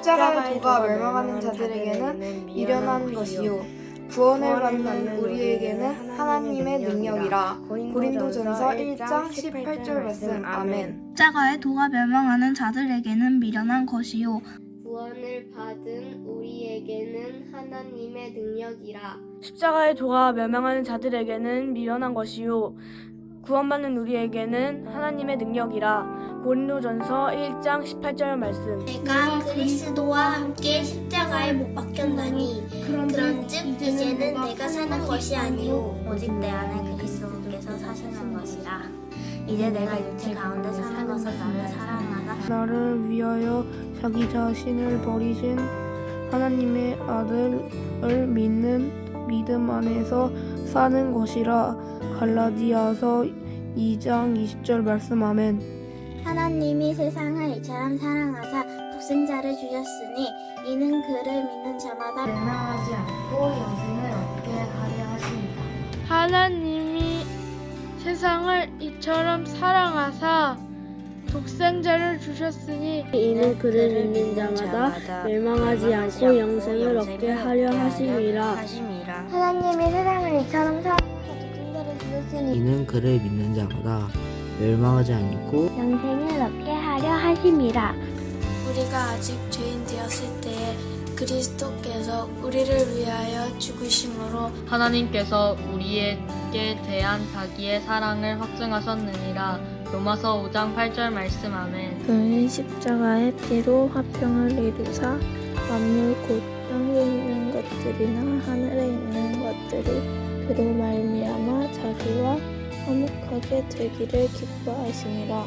십자가의 도가 멸망하는 자들에게는 미련한 것이요. 구원을 받는 우리에게는 하나님의 능력이라. 고린도전서 1장 18절 말씀. 아멘. 십자가의 도가 멸망하는 자들에게는 미련한 것이요. 구원을 받은 우리에게는 하나님의 능력이라. 십자가의 도가 멸망하는 자들에게는 미련한 것이요 구원받는 우리에게는 하나님의 능력이라 고린도전서 1장 18절 말씀 내가 그리스도와 함께 십자가에 못 박혔나니 그런즉 이제는 내가 사는 것이 아니요 오직 내 안에 그리스도께서 사시는 것이라. 이제 내가 육체 가운데 사는 것은 나를 사랑하다. 나를 위하여 자기 자신을 버리신 하나님의 아들을 믿는 믿음 안에서 사는 것이라 갈라디아서 2장 20절 말씀 아멘. 하나님이 세상을 이처럼 사랑하사 독생자를 주셨으니 이는 그를 믿는 자마다 멸망하지 않고 영생을 얻게 하려 하십니다. 하나님이 세상을 이처럼 사랑하사 독생자를 주셨으니 이는 그를 믿는 자마다 멸망하지 않고 영생을 얻게 하려 하심이라. 하나님이 세상을 이처럼 사랑하사 독생자를 주셨으니 이는 그를 믿는 자마다 멸망하지 않고 영생을 얻게 하려 하심이라. 우리가 아직 죄인 되었을 때에 그리스도께서 우리를 위하여 죽으심으로 하나님께서 우리 에게 대한 자기의 사랑을 확증하셨느니라. 로마서 5장 8절 말씀 아멘. 그는 십자가의 피로 화평을 이루사 만물 곧 땅에 있는 것들이나 하늘에 있는 것들이 그로 말미암아 자기와 화목하게 되기를 기뻐하시니라.